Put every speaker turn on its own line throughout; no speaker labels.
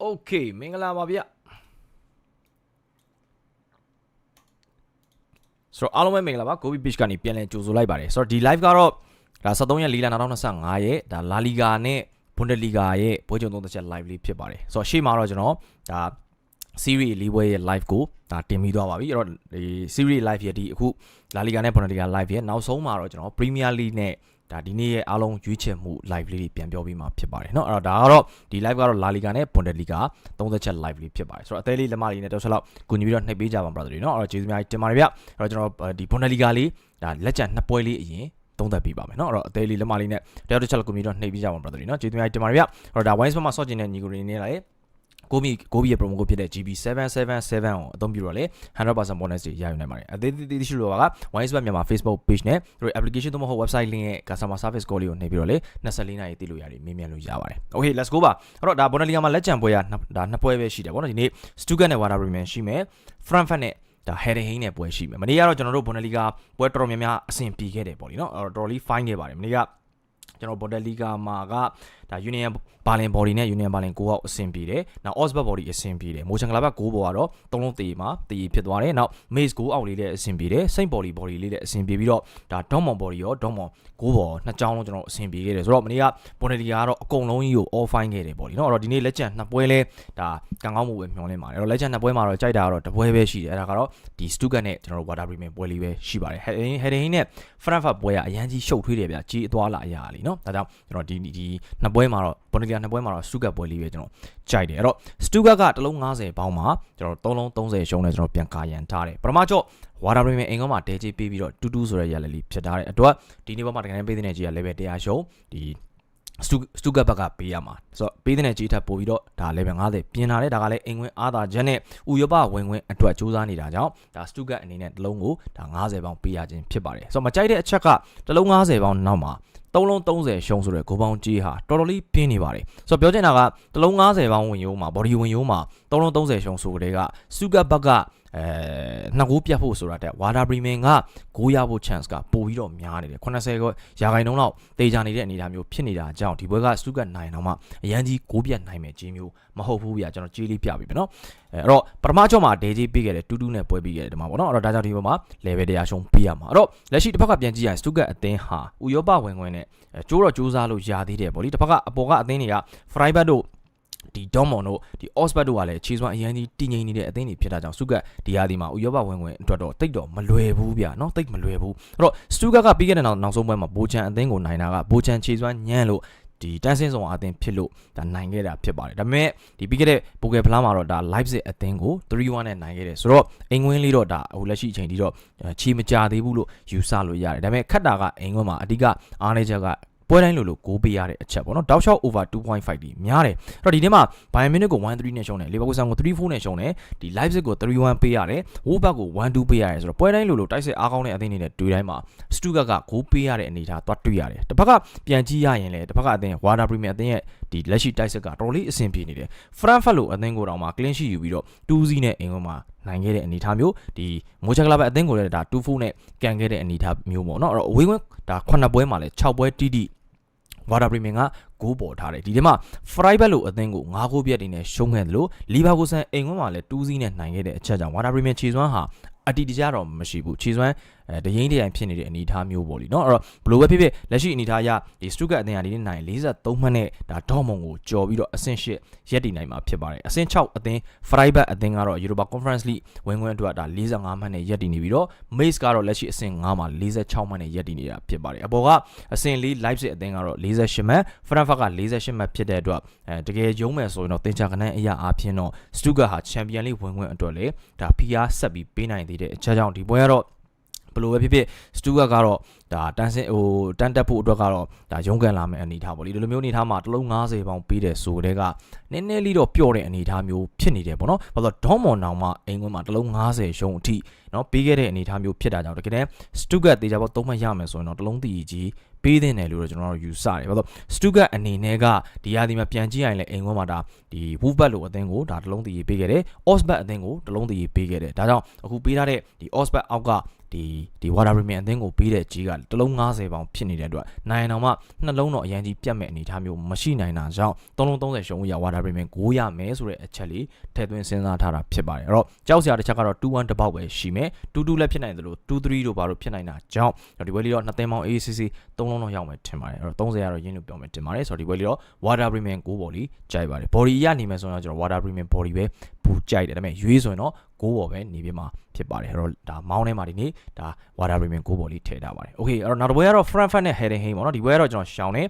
โอเคမင်္ဂလာပါဗျဆိုတော့အားလုံးပဲမင်္ဂလာပါ Gobi Beach ကနေပြန်လည်ကြိုဆိုလိုက်ပါတယ်ဆိုတော့ဒီ live ကတော့ဒါ73ရက်4လ2025ရဲ့ဒါ La Liga နဲ့ Bundesliga ရဲ့ပွဲကြုံသုံးသက်ချက် live လေးဖြစ်ပါတယ်ဆိုတော့ရှေ့မှာတော့ကျွန်တော်ဒါ series လေးပွဲရဲ့ live ကိုဒါတင်ပြီးသွားပါပြီအဲ့တော့ဒီ series live ရဲ့ဒီအခု La Liga နဲ့ Bundesliga live ရဲ့နောက်ဆုံးမှာတော့ကျွန်တော် Premier League နဲ့ ဒါဒီနေ့ရဲ့အားလုံးရွေးချယ်မှု live လေးတွေပြန်ပြောပြီးမှဖြစ်ပါတယ်เนาะအဲ့တော့ဒါကတော့ဒီ live ကတော့ La Liga နဲ့ Bundesliga 30ချက် live လေးဖြစ်ပါတယ်ဆိုတော့အသေးလေးလက်မလေးနဲ့တောက်ချက်လောက်ကူညီပြီးတော့နှိပ်ပေးကြပါ brother တွေเนาะအဲ့တော့ကျေးဇူးများတင်ပါတယ်ဗျအဲ့တော့ကျွန်တော်ဒီ Bundesliga လေးဒါလက်ကျန်နှစ်ပွဲလေးအရင်သုံးသက်ပေးပါမယ်เนาะအဲ့တော့အသေးလေးလက်မလေးနဲ့တယောက်တစ်ချက်လောက်ကူညီတော့နှိပ်ပေးကြပါ brother တွေเนาะကျေးဇူးများတင်ပါတယ်ဗျအဲ့တော့ဒါ Wines မှာဆော့ကျင်တဲ့ညီကိုရင်းနေလာလေ ကိုမီကိုဘီရဲ့ promo code ဖြစ်တဲ့ GB777 ကိုအသုံးပြုတော့လေ100% bonus တွေရယူနိုင်ပါတယ်အသေးသေးသေးရှိလို့က Wines မြန်မာ Facebook page နဲ့တို့ application တို့မဟုတ် website link ရဲ့ customer service call လေးကိုနှိပ်ပြီးတော့လေ24နာရီသိလို့ရတယ်မေးမြန်းလို့ရပါတယ် Okay let's go ပါအဲ့တော့ဒါ Bundesliga မှာလက်ကျန်ပွဲရဒါနှစ်ပွဲပဲရှိတယ်ဗောနော်ဒီနေ့ Stuttgart နဲ့ Werder Bremen ရှိမယ် Frankfurt နဲ့ဒါ Herenheim နဲ့ပွဲရှိမယ်မနေ့ကတော့ကျွန်တော်တို့ Bundesliga ပွဲတော်တော်များများအဆင်ပြေခဲ့တယ်ပေါ့လीနော်အဲ့တော့တော်တော်လေး fine ခဲ့ပါတယ်မနေ့ကကျွန်တော် Bundesliga မှာက ဒါ Union Berlin Body နဲ့ Union Berlin 6ရောက်အဆင်ပြေတယ်။နောက် Osberg Body အဆင်ပြေတယ်။မိုချန်ကလာဘတ်6ပေါ်ကတော့သုံးလုံးတည်မှာတည်ဖြစ်သွားတယ်။နောက် Maze 6အောက်လေးလည်းအဆင်ပြေတယ်။ Saint Body Body လေးလည်းအဆင်ပြေပြီးတော့ဒါ Dortmund Body ရော Dortmund 6ပေါ်နှစ်ကြောင်းလုံးကျွန်တော်အဆင်ပြေခဲ့တယ်။ဆိုတော့မနေ့က Bundesliga ကတော့အကုန်လုံးကြီးကို all fine ခဲ့တယ်ပေါ့လीနော်။အဲ့တော့ဒီနေ့လက်ကျန်နှစ်ပွဲလဲဒါကံကောင်းမှုပဲမျှော်လင့်ပါတယ်။အဲ့တော့လက်ကျန်နှစ်ပွဲမှာတော့ကြိုက်တာကတော့တစ်ပွဲပဲရှိတယ်။အဲ့ဒါကတော့ဒီ Stuttgart နဲ့ကျွန်တော်တို့ Werder Bremen ပွဲလေးပဲရှိပါတယ်။ Heading နဲ့ Frankfurt ပွဲကအရန်ကြီးရှုပ်ထွေးတယ်ဗျ။ကြီးအသွားလာအရာလीနော်။ဒါကြောင့်ကျွန်တော်ဒီဒီနှစ်ပွဲမှာတော့ Bundesliga နှစ်ပွဲမှာတော့ Stuttgart ပွဲလေးပဲကျွန်တော်ကြိုက်တယ်အဲ့တော့ Stuttgart ကတလုံး90ပေါင်းမှာကျွန်တော်3လုံး30ရှုံးနေကျွန်တော်ပြန်ကာရန်ထားတယ်ပထမကြော့ဝါဒါဘရီမင်အင်ကောင်မှာတဲကြီးပေးပြီးတော့တူတူဆိုတဲ့ရလက်လေးဖြစ်ထားတယ်အတွက်ဒီနေ့ဘက်မှာတကယ်တမ်းပေးတဲ့ကြီးက level 100ရှုံးဒီစတူစတူကဘက်ကပေးရမှာဆိုတော့ပေးတဲ့ကြီးထပ်ပို့ပြီးတော့ဒါ level 50ပြင်လာတဲ့ဒါကလည်းအိမ်ဝင်အားသာချက်နဲ့ဥရောပဝင်ဝင်အတွက်စူးစမ်းနေတာကြောင့်ဒါစတူကအနေနဲ့တစ်လုံးကိုဒါ90ပေါင်းပေးရခြင်းဖြစ်ပါတယ်ဆိုတော့မကြိုက်တဲ့အချက်ကတစ်လုံး90ပေါင်းနောက်မှာ 3လုံး30ရှုံးဆိုတဲ့ဂိုးပေါင်းကြီးဟာတော်တော်လေးပြင်းနေပါတယ်ဆိုတော့ပြောချင်တာကတလုံး90ပေါင်းဝင်ရိုးမှာ body ဝင်ရိုးမှာ3လုံး30ရှုံးဆိုတဲ့ကစုကဘက်က အဲနှစ်ကိုပြတ်ဖို့ဆိုတာတဲ့ဝါဒါဘရီမင်ကဂိုးရဖို့ chance ကပိုပြီးတော့များနေတယ်80ကိုရာခိုင်နှုန်းလောက်တေချာနေတဲ့အနေအထားမျိုးဖြစ်နေတာကြောင့်ဒီဘွဲကစုကနိုင်တော့မှအရန်ကြီးဂိုးပြတ်နိုင်မယ်ကြီးမျိုးမဟုတ်ဘူးဗျာကျွန်တော်ကြီးလေးပြပြီပဲเนาะအဲအဲ့တော့ပထမကြော့မှာဒေဂျီပေးခဲ့တယ်တူတူနဲ့ပွဲပြီးခဲ့တယ်ဒီမှာပေါ့နော်အဲ့တော့ဒါကြောင့်ဒီဘက်မှာ level တရားရှုံးပေးရမှာအဲ့တော့လက်ရှိတစ်ဖက်ကပြန်ကြည့်ရင်စတုကတ်အသင်းဟာဥရောပဝင်ခွင့်နဲ့ကျိုးတော့ကျိုးစားလို့ရသေးတယ်ပေါ့လေတစ်ဖက်ကအပေါ်ကအသင်းတွေက Freiburg တို့ ဒီဒေါမွန်တို့ဒီ Osbert တို့ကလည်းခြေစွမ်းအရင်ကြီးတည်ငြိမ်နေတဲ့အသင်းတွေဖြစ်တာကြောင့်စုကတ်ဒီဟာဒီမှာဥရောပဝင်ဝင်အတွက်တော့တိတ်တော့မလွယ်ဘူးဗျာနော်တိတ်မလွယ်ဘူးအဲ့တော့စတူကတ်ကပြီးခဲ့တဲ့နောက်နောက်ဆုံးပွဲမှာဘိုချန်အသင်းကိုနိုင်တာကဘိုချန်ခြေစွမ်းညံ့လို့ဒီတန်းစင်းဆောင်အသင်းဖြစ်လို့ဒါနိုင်ခဲ့တာဖြစ်ပါတယ်ဒါပေမဲ့ဒီပြီးခဲ့တဲ့ပိုကယ်ဖလားမှာတော့ဒါ Leipzig အသင်းကို3-1နဲ့နိုင်ခဲ့တယ်ဆိုတော့အင်္ဂဝင်းလေးတော့ဒါဟိုလက်ရှိအချိန်ဒီတော့ချီမကြသေးဘူးလို့ယူဆလို့ရတယ်ဒါပေမဲ့ခတ်တာကအင်္ဂဝင်းမှာအဓိကအားနေချက်က ပွဲတိုင်းလိုလိုဂိုးပေးရတဲ့အချက်ပေါ့နော်တောက်လျှောက် over 2.5ဒီများတယ်အဲ့တော့ဒီနေ့မှာ Bayern Munich ကို1-3နဲ့ရှုံးတယ် Leverkusen ကို3-4နဲ့ရှုံးတယ်ဒီ Leipzig ကို3-1ပေးရတယ် Wolfsburg ကို1-2ပေးရတယ်ဆိုတော့ပွဲတိုင်းလိုလိုတိုက်စစ်အားကောင်းတဲ့အသင်းတွေနဲ့တွေ့တိုင်းမှာ Stuttgart ကဂိုးပေးရတဲ့အနေအထားသွားတွေ့ရတယ်တစ်ဖက်ကပြန်ကြည့်ရရင်လည်းတစ်ဖက်ကအသင်း Werder Bremen အသင်းရဲ့ဒီလက်ရှိတိုက်စစ်ကတော်လေးအဆင်ပြေနေတယ် Frankfurt လိုအသင်းကိုတောင်မှ clean sheet ယူပြီးတော့2-0နဲ့အင်္ဂလန်မှာနိုင်ခဲ့တဲ့အနေအထားမျိုးဒီမိုချက်ကလာဘတ်အသင်းကိုလည်းဒါ2-4နဲ့ကန်ခဲ့တဲ့အနေအထားမျိုးပေါ့နော်အဲ့တော့အဝေးဝင်းဒါ9ပွဲမှာလည်း6ပွဲတိတိ ဝါဒါပရီမင်ကဂိုးပေါ်ထားတယ်ဒီထဲမှာ Freiburg လို့အသင်းကို9ဂိုးပြတ်တင်နဲ့ရှုံးခဲ့တယ်လို့လီဗာပူးဆန်အိမ်ဝန်းမှာလည်း2စီးနဲ့နိုင်ခဲ့တဲ့အချက်ကြောင့်ဝါဒါပရီမင်ခြေစွမ်းဟာအတီတကြတော့မရှိဘူးခြေစွမ်း အဲတရင်တရင်ဖြစ်နေတဲ့အနေအထားမျိုးပေါ့လीเนาะအဲ့တော့ဘလိုပဲဖြစ်ဖြစ်လက်ရှိအနေအထားအရဒီစတုကတ်အသင်းကဒီနေ့နိုင်43မှတ်နဲ့ဒါဒေါ့မွန်ကိုကြော်ပြီးတော့အဆင့်8ရက်တည်နိုင်မှာဖြစ်ပါတယ်အဆင့်6အသင်း Freiburg အသင်းကတော့ Europa Conference League ဝင်ခွင့်အတွက်ဒါ45မှတ်နဲ့ရက်တည်နေပြီးတော့ Mainz ကတော့လက်ရှိအဆင့်9မှာ46မှတ်နဲ့ရက်တည်နေတာဖြစ်ပါတယ်အပေါ်ကအဆင့်4 Leipzig အသင်းကတော့48မှတ် Frankfurt က48မှတ်ဖြစ်တဲ့အတွက်အဲတကယ်ရုံးမယ်ဆိုရင်တော့တင်ချာကနန်းအရာအားဖြင့်တော့ Stuttgart ဟာ Champions League ဝင်ခွင့်အတွက်လေဒါ PR ဆက်ပြီးပေးနိုင်သေးတဲ့အချက်ကြောင့်ဒီပွဲကတော့ ဘလို့ပဲဖြစ်ဖြစ်စတူကကတော့ ဒါတန်းစင်ဟိုတန်းတက်ဖို့အတွက်ကတော့ဒါရုန်းကန်လာမယ့်အနေအထားပေါ့လေဒီလိုမျိုးအနေအထားမှာတလုံး90ပေါင်ပေးတယ်ဆိုတဲ့ကနည်းနည်းလေးတော့ပျော့တဲ့အနေအထားမျိုးဖြစ်နေတယ်ပေါ့နော်။ဘာလို့ဒေါမွန်နောင်မှာအိမ်ခွင်းမှာတလုံး90ရှုံးအထိနော်ပေးခဲ့တဲ့အနေအထားမျိုးဖြစ်တာကြောင့်တကယ်တမ်းစတုဂတ်တေချာပေါ့သုံးမှတ်ရမယ်ဆိုရင်တော့တလုံးတီကြီးပေးသင့်တယ်လို့တော့ကျွန်တော်တို့ယူဆတယ်ဘာလို့စတုဂတ်အနေနဲ့ကဒီရာသီမှာပြန်ကြည့်ရရင်လည်းအိမ်ခွင်းမှာဒါဒီဝူဘတ်လိုအသင်းကိုဒါတလုံးတီပေးခဲ့တယ်။အော့စ်ဘတ်အသင်းကိုတလုံးတီပေးခဲ့တယ်။ဒါကြောင့်အခုပေးထားတဲ့ဒီအော့စ်ဘတ်အောက်ကဒီဒီ water premium အသင်းကိုပေးတဲ့ကြီးကတစ်လုံး90ပေါင်ဖြစ်နေတဲ့အတွက်နိုင်အောင်မှနှလုံးတော့အရင်ကြီးပြတ်မဲ့အနေအထားမျိုးမရှိနိုင်တာကြောင့်3လုံး30ရှုံးရဝါတာပရီမင်9ရမယ်ဆိုတဲ့အချက်လေးထည့်သွင်းစဉ်းစားထားတာဖြစ်ပါတယ်အဲ့တော့ကြောက်စရာတစ်ချက်ကတော့2-1တစ်ပေါက်ပဲရှိမယ်2-2လည်းဖြစ်နိုင်တယ်လို့2-3တို့ဘာလို့ဖြစ်နိုင်တာကြောင့်ဒီပွဲလေးတော့နှစ်သိန်းပေါင်း ACC 3လုံးတော့ရောက်မယ်ထင်ပါတယ်အဲ့တော့30ကတော့ရင်းလို့ပြောမယ်ထင်ပါတယ်ဆိုတော့ဒီပွဲလေးတော့ water premium 9ဘော်လေးကြိုက်ပါတယ် body ရနေမယ်ဆိုတော့ကျွန်တော် water premium body ပဲပူကြိုက်တယ်ဒါပေမဲ့ရွေးဆိုရင်တော့9ဘော်ပဲနေပြမှာဖြစ်ပါတယ်အဲ့တော့ဒါမောင်းထဲမှာဒီနေ့ဒါ water premium 9ဘော်လေးထည့်ထားပါတယ် okay အဲ့တော့နောက်တစ်ပွဲကတော့ Frankfurt နဲ့ Heidenheim ပေါ့နော်ဒီပွဲကတော့ကျွန်တော်ရှောင်းနေ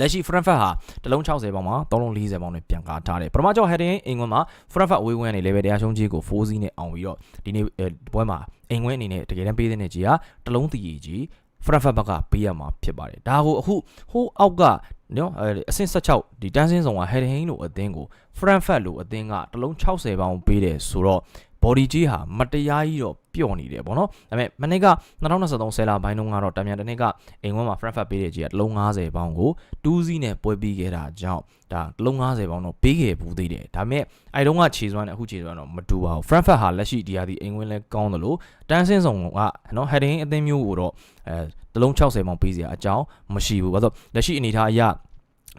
လက်ရှိ Frankfurt ဟာတစ်လုံး60ပေါင်မှာ3လုံး40ပေါင်နဲ့ပြန်ကားထားတယ်ပထမကျော် Heading အင်္ဂွန်းမှာ Frankfurt ဝေးဝန်းကနေ level တရားရှုံးကြီးကို4စီးနဲ့အောင်ပြီးတော့ဒီနေ့ပွဲမှာအင်္ဂွန်းအနေနဲ့တကယ်တမ်းပေးတဲ့ကြီးကတစ်လုံးတည်ကြီး Frankfurt ဘက်ကပေးရမှာဖြစ်ပါတယ်ဒါကိုအခုဟိုးအောက်က နော်အဆင့်16ဒီတန်းစင်းဆောင်က Heading လို့အသင်းကို Frankfurt လို့အသင်းကတစ်လုံး60ပေါင်ပေးတယ်ဆိုတော့ body ကြီးဟာမတရားကြီးတော့ပျော့နေတယ်ပေါ့နော်ဒါပေမဲ့မနေ့က2023ဆယ်လပိုင်းတုန်းကတော့တမြန်တစ်နှစ်ကအိမ်ဝန်းမှာ Frankfurt ပေးတဲ့ကြီးကတစ်လုံး90ပေါင်ကို2စီးနဲ့ပွဲပြီးခဲ့တာကြောင့်ဒါတစ်လုံး90ပေါင်တော့ပေးခဲ့ဘူးသေးတယ်ဒါပေမဲ့အဲတုန်းကခြေစွမ်းနဲ့အခုခြေစွမ်းတော့မတူပါဘူး Frankfurt ဟာလက်ရှိဒီဟာဒီအိမ်ဝန်းလဲကောင်းတယ်လို့တန်းစင်းဆောင်ကနော် heading အသင်းမျိုးကိုတော့အဲတစ်လုံး60ပေါင်ပေးစရာအကြောင်းမရှိဘူးဘာလို့လက်ရှိအနေထားအရ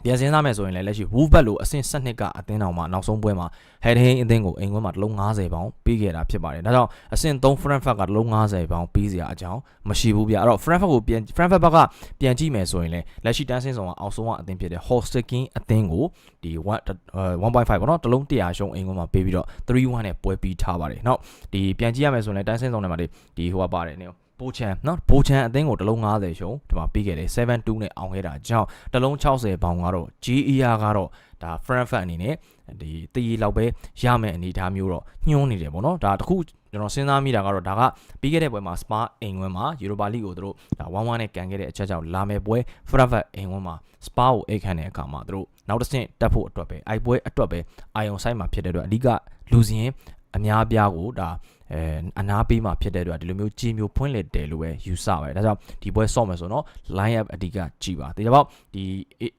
ပြန်စင်းစားမယ်ဆိုရင်လည်းလက်ရှိ Wolves လို့အဆင့်7ကအသင်းတော်မှာနောက်ဆုံးပွဲမှာ Heading အသင်းကိုအိမ်ခွဲမှာတစ်လုံး90ပေါင်ပေးခဲ့တာဖြစ်ပါတယ်။ဒါကြောင့်အဆင့်3 Frankfurt ကတစ်လုံး90ပေါင်ပေးစရာအကြောင်းမရှိဘူးဗျ။အဲ့တော့ Frankfurt ကိုပြန် Frankfurt ဘက်ကပြန်ကြည့်မယ်ဆိုရင်လည်းလက်ရှိတန်းစင်းဆောင်ကအောက်ဆုံးကအသင်းဖြစ်တဲ့ Holstein အသင်းကိုဒီ1.5ပေါ့နော်တစ်လုံး100ရှုံးအိမ်ခွဲမှာပေးပြီးတော့3-1နဲ့ပွဲပြီးထားပါတယ်။နောက်ဒီပြန်ကြည့်ရမယ်ဆိုရင်လည်းတန်းစင်းဆောင်ထဲမှာဒီဟိုကပါတယ်နော် ပိုချန်နော်ပိုချန်အသင်းကိုတလုံး90ရှုံးဒီမှာပြီးခဲ့တယ်7-2နဲ့အောင်ခဲ့တာကြောင့်တလုံး60ပေါင်ကတော့ GER ကတော့ဒါ Frankfurt အနေနဲ့ဒီတည်ရလောက်ပဲရမယ်အနေအထားမျိုးတော့ညှိုးနေတယ်ပေါ့နော်ဒါတခုကျွန်တော်စဉ်းစားမိတာကတော့ဒါကပြီးခဲ့တဲ့ပွဲမှာ Spa အိမ်ဝင်းမှာ Europa League ကိုသူတို့ဒါ1-1နဲ့ကန်ခဲ့တဲ့အချက်ကြောင့်လာမယ်ပွဲ Frankfurt အိမ်ဝင်းမှာ Spa ကိုအိတ်ခံတဲ့အခါမှာသူတို့နောက်တစ်ဆင့်တက်ဖို့အတွက်ပဲအိုက်ပွဲအတွက်ပဲအာယုံဆိုင်မှာဖြစ်တဲ့အတွက်အဓိကလူစင်း အများအပြားကိုဒါအဲအနာပေးမှာဖြစ်တဲ့အတွက်ဒီလိုမျိုးကြီးမျိုးဖွင့်လက်တယ်လို့ပဲယူဆပါတယ်ဒါကြောင့်ဒီပွဲဆော့မယ်ဆိုတော့ line up အဓိကကြည်ပါတေချာပေါက်ဒီ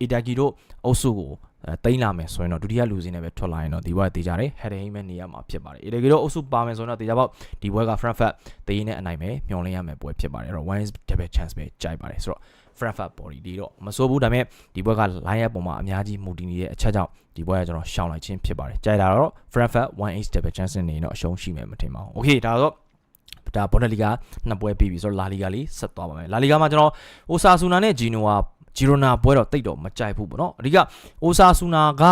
အီတာဂီတို့အုပ်စုကိုတိမ့်လာမယ်ဆိုရင်တော့ဒုတိယလူစင်းနဲ့ပဲထွက်လာရင်တော့ဒီဘွဲတေချာတယ်ဟက်ဒိန်မဲ့နေရမှာဖြစ်ပါတယ်အီတာဂီတို့အုပ်စုပါမယ်ဆိုရင်တော့တေချာပေါက်ဒီဘွဲက Frankfurt တေးနဲ့အနိုင်ပဲမျောလင်းရမယ်ပွဲဖြစ်ပါတယ်အဲ့တော့ one double chance ပဲကြိုက်ပါတယ်ဆိုတော့ Frankfurt body ဒီတော့မဆိုးဘူးဒါပေမဲ့ဒီဘွဲက line up ပုံမှာအများကြီးမူတည်နေတဲ့အချက်ကြောင့်ဒီဘွဲကကျွန်တော်ရှောင်လိုက်ခြင်းဖြစ်ပါတယ်ကြိုက်တာတော့ Frankfurt 1-8 double chance နေတော့အရှုံးရှိမယ်မထင်ပါဘူး Okay ဒါတော့ဒါဘွန်ဒလီဂါနှစ်ပွဲပြီးပြီဆိုတော့လာလီဂါလေးဆက်သွားပါမယ်လာလီဂါမှာကျွန်တော်အိုဆာဆူနာနဲ့ဂျီနိုဝါဂျီရိုနာပွဲတော့တိတ်တော့မကြိုက်ဘူးပေါ့နော်အဓိကအိုဆာဆူနာက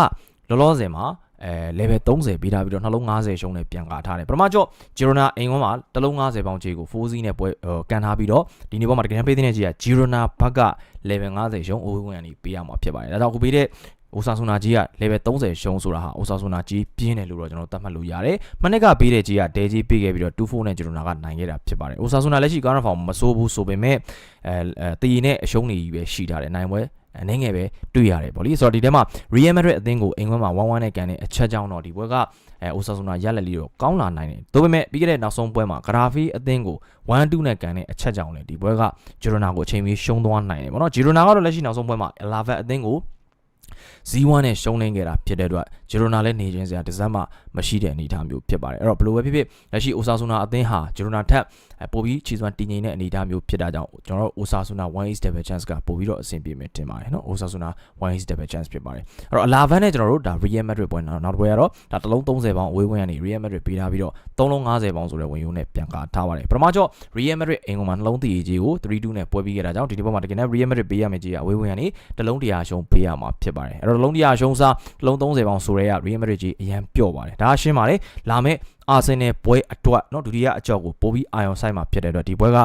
လောလောဆယ်မှာ အဲ level 30ပေးထားပြီးတော့နှလုံး90ရှုံးနဲ့ပြန်ကာထားတယ်ပထမကျော့ဂျီရိုနာအိမ်ဝန်းမှာတစ်လုံး90ပေါင်ခြေကို4စီးနဲ့ပွဲကန်ထားပြီးတော့ဒီနေ့ပေါ်မှာတကယ်ပေးတဲ့ကြီးကဂျီရိုနာဘက်က level 90ရှုံးအိုးဝင်ကနေပေးရမှာဖြစ်ပါတယ်ဒါကြောင့်ကိုပေးတဲ့အိုဆာဆူနာကြီးက level 30ရှုံးဆိုတာဟာအိုဆာဆူနာကြီးပြင်းတယ်လို့တော့ကျွန်တော်သတ်မှတ်လို့ရတယ်။မနစ်ကပေးတဲ့ကြီးကဒဲကြီးပေးခဲ့ပြီးတော့2-4နဲ့ဂျီရိုနာကနိုင်ခဲ့တာဖြစ်ပါတယ်။အိုဆာဆူနာလက်ရှိကားရဖောင်မဆိုးဘူးဆိုပေမဲ့အဲတည်နဲ့အရှုံးနေကြီးပဲရှိထားတယ်နိုင်ပွဲ အနေငယ်ပဲတွေ့ရတယ်ပေါ့လေဆိုတော့ဒီထဲမှာ Real Madrid အသင်းကိုအင်္ဂလန်မှာ1-1နဲ့ကန်တဲ့အချက်ကြောင့်တော့ဒီပွဲကအဲအိုဆာဆူနာရလက်လေးတော့ကောင်းလာနိုင်တယ်ဒါပေမဲ့ပြီးခဲ့တဲ့နောက်ဆုံးပွဲမှာဂရာဖီအသင်းကို1-2နဲ့ကန်တဲ့အချက်ကြောင့်လေဒီပွဲကဂျီရိုနာကိုအချိန်မီရှုံးသွားနိုင်တယ်ပေါ့နော်ဂျီရိုနာကတော့လက်ရှိနောက်ဆုံးပွဲမှာ11အသင်းကိုဇီးဝမ်းနဲ့ရှုံးလင်းခဲ့တာဖြစ်တဲ့အတွက်ဂျီရိုနာလည်းနေချင်းစရာတစ်စက်မှမရှိတဲ့အနေအထားမျိုးဖြစ်ပါတယ်အဲ့တော့ဘယ်လိုပဲဖြစ်ဖြစ်လက်ရှိအိုဆာဆူနာအသင်းဟာဂျီရိုနာထက်ပိုပြီးခြေစွမ်းတည်ငြိမ်တဲ့အနေအထားမျိုးဖြစ်တာကြောင့်ကျွန်တော်တို့အိုဆာဆူနာ1 is double chance ကပိုပြီးတော့အဆင်ပြေမယ်တင်ပါတယ်နော်အိုဆာဆူနာ1 is double chance ဖြစ်ပါတယ်အဲ့တော့အလာဗန်နဲ့ကျွန်တော်တို့ဒါ Real Madrid ပွဲနောက်တစ်ပွဲကတော့ဒါတစ်လုံး30ပေါင်အဝေးဝင်ကနေ Real Madrid ပေးထားပြီးတော့3လုံး50ပေါင်ဆိုတဲ့ဝင်ယူနဲ့ပြန်ကားထားပါတယ်ပထမကျော့ Real Madrid အင်္ဂလန်မှာနှလုံးတည်ကြီးကို3-2နဲ့ပွဲပြီးခဲ့တာကြောင့်ဒီဒီဘက်မှာတကယ်နဲ့ Real Madrid ပေးရမယ့်ကြီးကအဝေးဝင်ကနေတစ်လုံး100ရှုံးပေးရမှာဖြစ်ပါတယ်အဲ့တော့တစ်လုံး100ရှုံးစားတစ်လုံး30ပေါင်ဆိုရဲက Real Madrid ကြီးအရန်ပျော့ပါတယ်ဒါရှင်းပါတယ်လာမယ့်အာဆင်နယ်ပွဲအတွက်เนาะဒုတိယအကြောက်ကိုပိုပြီးအာယုံဆိုင်မှာဖြစ်တဲ့အတွက်ဒီပွဲက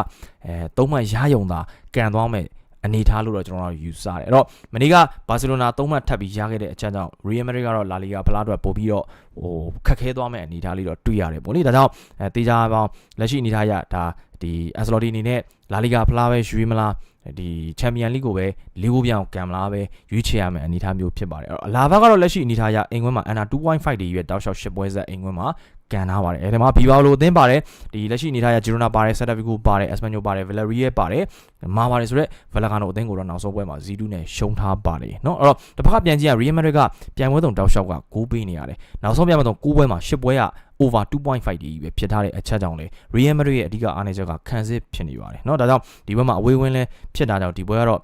အဲသုံးမှတ်ရယုံတာကန်သွားမယ်အနေထားလို့တော့ကျွန်တော်တို့ယူဆတယ်အဲ့တော့မနေ့ကဘာစီလိုနာသုံးမှတ်ထပ်ပြီးရခဲ့တဲ့အချက်ကြောင့် Real Madrid ကတော့လာလီဂါဖလားအတွက်ပို့ပြီးတော့ဟိုခက်ခဲသွားမယ့်အနေထားလေးတော့တွေ့ရတယ်ပေါ့လေဒါကြောင့်အဲတေချာပေါင်းလက်ရှိအနေထားရဒါဒီအန်ဆလော်တီအနေနဲ့လာလီဂါဖလားပဲရွေးမလား ဒီချန်ပီယံလိကိုပဲလီဂိုပြောင်းကံမလားပဲရွေးချယ်ရမယ်အနေအထားမျိုးဖြစ်ပါတယ်အဲ့တော့အလာဘကတော့လက်ရှိအနေအထားအရအင်္ဂွန်းမှာအန်နာ2.5တွေရွေးတောက်လျှောက်ရှစ်ပွဲဆက်အင်္ဂွန်းမှာကန်ထားပါတယ်အဲဒီမှာဘီဘာလိုအသင်းပါတယ်ဒီလက်ရှိအနေထားရဂျီရိုနာပါတယ်ဆက်တာဗီကိုပါတယ်အက်စပန်ညိုပါတယ်ဗီလာရီယယ်ပါတယ်မာပါတယ်ဆိုတော့ဗလာဂါနိုအသင်းကိုတော့နောက်ဆုံးပွဲမှာ0-2နဲ့ရှုံးထားပါတယ်เนาะအဲ့တော့တစ်ဖက်ကပြန်ကြည့်ရရီယယ်မက်ဒရစ်ကပြန်ပွဲတုံတောက်လျှောက်က6ပေးနေရတယ်နောက်ဆုံးပြန်ပွဲတုံ9ပွဲမှာ10ပွဲက over 2.5ဒီပဲဖြစ်ထားတဲ့အချက်ကြောင့်လေ Real Madrid ရဲ့အဓိကအားနည်းချက်ကခံစစ်ဖြစ်နေပါတယ်เนาะဒါကြောင့်ဒီဘက်မှာအဝေးဝင်းလဲဖြစ်တာကြောင့်ဒီပွဲကတော့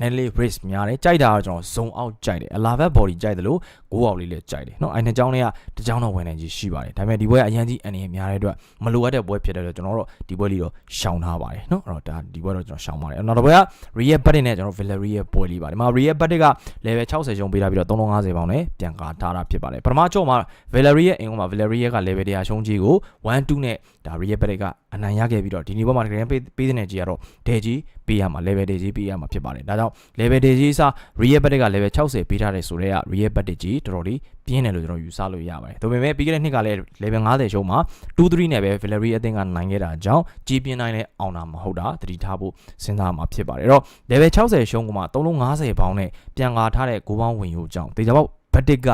နည်းနည်းလေး risk များတယ်ကြိုက်တာကတော့ကျွန်တော် zone out ကြိုက်တယ်အလာဘက် body ကြိုက်တယ်လို့6 out လေးလည်းကြိုက်တယ်เนาะအဲ့နှစ်ကြောင်းတွေကတစ်ကြောင်းတော့ဝင်နိုင်ကြီးရှိပါတယ်ဒါပေမဲ့ဒီပွဲကအရန်ကြီးအနေနဲ့များတဲ့အတွက်မလိုအပ်တဲ့ပွဲဖြစ်တဲ့အတွက်ကျွန်တော်တို့ဒီပွဲလေးတော့ရှောင်ထားပါတယ်เนาะအဲ့တော့ဒါဒီပွဲတော့ကျွန်တော်ရှောင်ပါတယ်နောက်တစ်ပွဲက Real Betis နဲ့ကျွန်တော် Villarreal ပွဲလေးပါတယ်ဒီမှာ Real Betis က level 60ရှုံးပေးထားပြီးတော့350ပေါင်နဲ့ပြန်ကာထားတာဖြစ်ပါတယ်ပထမကြော့မှာ Villarreal အင်ကုန်မှာ Villarreal က level 100ရှုံးကြီးကို1-2နဲ့ဒါ Real Betis ကအနိုင်ရခဲ့ပြီးတော့ဒီနေ့ပွဲမှာတကယ်ပေးပေးတဲ့ကြီးကတော့ဒဲကြီး ပေးရမှာ level 1ကြီးပေးရမှာဖြစ်ပါတယ်ဒါကြောင့် level 1ကြီးစား Real Betis က level 60ပေးထားတယ်ဆိုတော့က Real Betis ကြီးတော်တော်လေးပြင်းတယ်လို့ကျွန်တော်ယူဆလို့ရပါတယ်ဒါပေမဲ့ပြီးခဲ့တဲ့နှစ်ကလည်း level 50ရှုံးမှာ2-3နဲ့ပဲ Villarreal အသင်းကနိုင်ခဲ့တာကြောင့်ကြီးပြင်းနိုင်လဲအောင်တာမဟုတ်တာသတိထားဖို့စဉ်းစားမှာဖြစ်ပါတယ်အဲ့တော့ level 60ရှုံးကမှ350ပေါင်းနဲ့ပြန်ကာထားတဲ့6ပေါင်းဝင်ယူကြောင်းတေချာပေါက် Betis က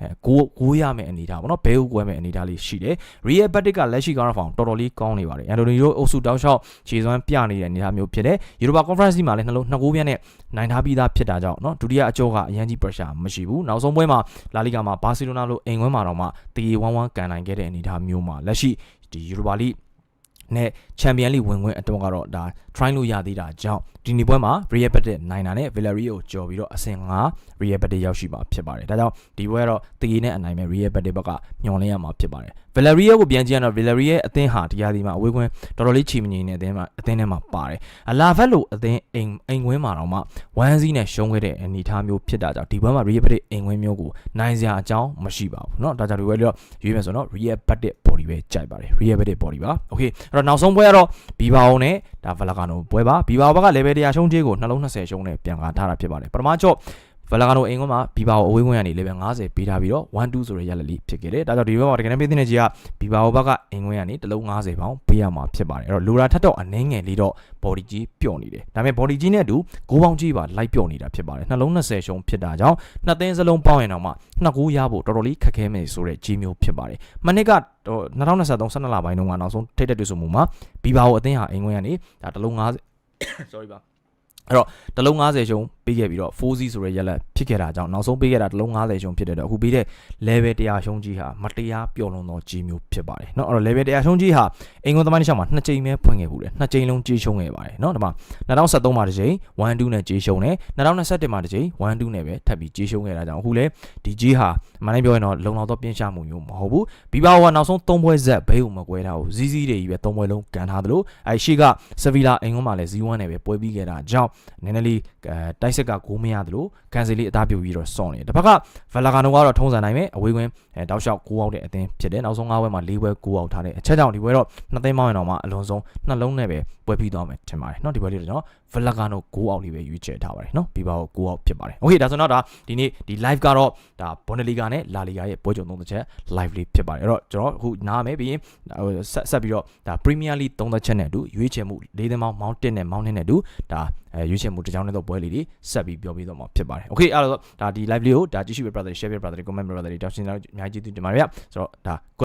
အဲကိုကိုရမယ့်အနေထားပေါ့နော်ဘဲကိုကိုရမယ့်အနေထားလေးရှိတယ် Real Betis ကလက်ရှိကားဖောင်တော်တော်လေးကောင်းနေပါတယ်အန်တိုနီယိုအိုဆူတောက်လျှောက်ခြေစွမ်းပြနေတဲ့အနေထားမျိုးဖြစ်တယ် Europa Conference မှာလည်းနှလုံးနှစ်ကိုးပြန်းနဲ့နိုင်ထားပြီးသားဖြစ်တာကြောင့်နော်ဒုတိယအကျော့ကအရန်ကြီး pressure မရှိဘူးနောက်ဆုံးပွဲမှာ La Liga မှာ Barcelona လို့အိမ်ခွင်းမှာတော့မှတရေဝမ်းဝမ်းကန်နိုင်ခဲ့တဲ့အနေထားမျိုးမှာလက်ရှိဒီ Europa League နဲ့ချန်ပီယံလိဝင်ခွင့်အတွက်ကတော့ဒါ try လို့ရသေးတာကြောင့်ဒီနေ့ပွဲမှာ Real Betis နိုင်တာနဲ့ Villarreal ကိုကြော်ပြီးတော့အဆင့်5 Real Betis ရောက်ရှိမှာဖြစ်ပါတယ်။ဒါကြောင့်ဒီပွဲကတော့တည်နဲ့အနိုင်မဲ့ Real Betis ဘက်ကညှော်လင်းရမှာဖြစ်ပါတယ်။ Villarreal ကိုပြန်ကြည့်ရတော့ Villarreal အသင်းဟာဒီရာသီမှာအဝေးခွင်းတော်တော်လေးချီမငြိမ်နေတဲ့အသင်းမှာအသင်းထဲမှာပါတယ်။အလာဗက်လိုအသင်းအိမ်အိမ်ခွင်းမှာတော့မှ1စီးနဲ့ရှုံးခဲ့တဲ့အနေအထားမျိုးဖြစ်တာကြောင့်ဒီပွဲမှာ Real Betis အိမ်ခွင်းမျိုးကိုနိုင်စရာအကြောင်းမရှိပါဘူးเนาะဒါကြောင့်ဒီပွဲလေးတော့ရွေးမယ်ဆိုတော့ Real Betis body ပဲကြိုက်ပါတယ် Real Betis body ပါ။ Okay အဲ့တော့နောက်ဆုံးပွဲကတော့ဘီဘာအိုနဲ့ဒါဗလာကာနိုပွဲပါဘီဘာအိုဘက်က level 100ရှုံးကြေးကိုနှလုံး20ရှုံးနဲ့ပြန်ကာထားတာဖြစ်ပါတယ်ပထမကြော့ ဗလာကာနိုအင်ကွန်းမှာဘီဘာအိုအဝေးဝင်ကနေ level 50ပေးထားပြီးတော့1-2ဆိုတဲ့ရလက်လေးဖြစ်ခဲ့တယ်ဒါကြောင့်ဒီဘက်မှာတကယ်တမ်းပေးတဲ့ကြီးကဘီဘာအိုဘက်ကအင်ကွန်းကနေတစ်လုံး50ပေါင်ပေးရမှာဖြစ်ပါတယ်အဲ့တော့လိုရာထက်တော့အနှင်းငယ်လေးတော့ body ကြီးပျော့နေတယ်ဒါပေမဲ့ body ကြီးနဲ့အတူ6ပေါင်ကြီးပါလိုက်ပျော့နေတာဖြစ်ပါတယ်နှလုံး20ရှုံးဖြစ်တာကြောင့်နှစ်သင်းစလုံးပေါင်းရင်တော့မှနှစ်ကူရဖို့တော်တော်လေးခက်ခဲမယ်ဆိုတဲ့ကြီးမျိုးဖြစ်ပါတယ်မနစ်က2023 12လပိုင်းတုန်းကနောက်ဆုံးထိတ်တဲ့တွေ့ဆုံမှုမှာဘီဘာအိုအသင်းဟာအင်ကွန်းကနေဒါတစ်လုံး50 sorry ပါ အဲ့တော့တလုံး90ရှုံးပေးခဲ့ပြီးတော့ 4C ဆိုတဲ့ရက်လက်ဖြစ်ခဲ့တာကြောင့်နောက်ဆုံးပေးခဲ့တာတလုံး90ရှုံးဖြစ်တဲ့တော့အခုပေးတဲ့ level 100ရှုံးကြီးဟာမတရားပျော်လွန်သောကြီးမျိုးဖြစ်ပါတယ်เนาะအဲ့တော့ level 100ရှုံးကြီးဟာအင်္ဂုံသမိုင်းတစ်လျှောက်မှာနှစ်ကြိမ်ပဲဖွင့်ခဲ့ဘူးတယ်နှစ်ကြိမ်လုံးကြီးရှုံးခဲ့ပါတယ်เนาะဒီမှာ2013မှာတစ်ကြိမ်1-2နဲ့ကြီးရှုံးတယ်2021မှာတစ်ကြိမ်1-2နဲ့ပဲထပ်ပြီးကြီးရှုံးခဲ့တာကြောင့်အခုလေဒီကြီးဟာမနိုင်ပြောရင်တော့လုံလောက်သောပြင်းချမှုမျိုးမဟုတ်ဘူးဘီဘာဝါနောက်ဆုံး3ပွဲဆက်ဘဲဥမကွဲတာကိုဇီးဇီးတွေကြီးပဲ3ပွဲလုံးကန်ထားသလိုအဲရှေ့ကဆဗီလာအင်္ဂုံမှာလည်း0-1နဲ့ပဲပွဲပြီးခဲ့တာကြောင့် နည်းနည်းလေးတိုက်ဆက်ကဂိုးမရသလိုကန်စီလေးအသားပြုတ်ပြီးတော့စောင့်နေတယ်တစ်ဖက်ကဗလာဂါနိုကတော့ထုံးစံနိုင်မယ်အဝေးကွင်းအဲတောက်လျှောက်9အောက်တဲ့အသင်းဖြစ်တယ်နောက်ဆုံး9ပွဲမှာ4ပွဲ9အောက်ထားတယ်အချက်ကြောင့်ဒီပွဲတော့နှစ်သိန်းမောင်းရင်တော့မှအလွန်ဆုံးနှလုံးနဲ့ပဲပွဲပြီးသွားမယ်ထင်ပါတယ်เนาะဒီပွဲလေးတော့ကျွန်တော်ဗလာဂါနို9အောက်လေးပဲရွေးချယ်ထားပါတယ်เนาะဘီဘာကို9အောက်ဖြစ်ပါတယ်โอเคဒါဆိုတော့ဒါဒီနေ့ဒီ live ကတော့ဒါဘွန်ဒလီဂါနဲ့လာလီဂါရဲ့ပွဲကြုံသုံးသက်ချက် live လေးဖြစ်ပါတယ်အဲ့တော့ကျွန်တော်အခုနားမယ်ပြီးရင်ဆက်ဆက်ပြီးတော့ဒါ Premier League သုံးသက်ချက်နဲ့အတူရွေးချယ်မှု၄သိန်းမောင်းမောင်း1နဲ့မောင်း2နဲ့အတူဒါ အဲရွေးချယ်မှုတစ်ကြောင်းနဲ့တော့ပွဲလေးတွေဆက်ပြီးပြောပြတော့မှာဖြစ်ပါတယ်။ Okay အဲ့တော့ဒါဒီ live လေးကိုဒါကြည့်ရှုပဲ brother share ပဲ brother comment brother တောင်းရှင်းတော့အများကြီးကျေးဇူးတင်ပါတယ်ဗျ။ဆိုတော့ဒါ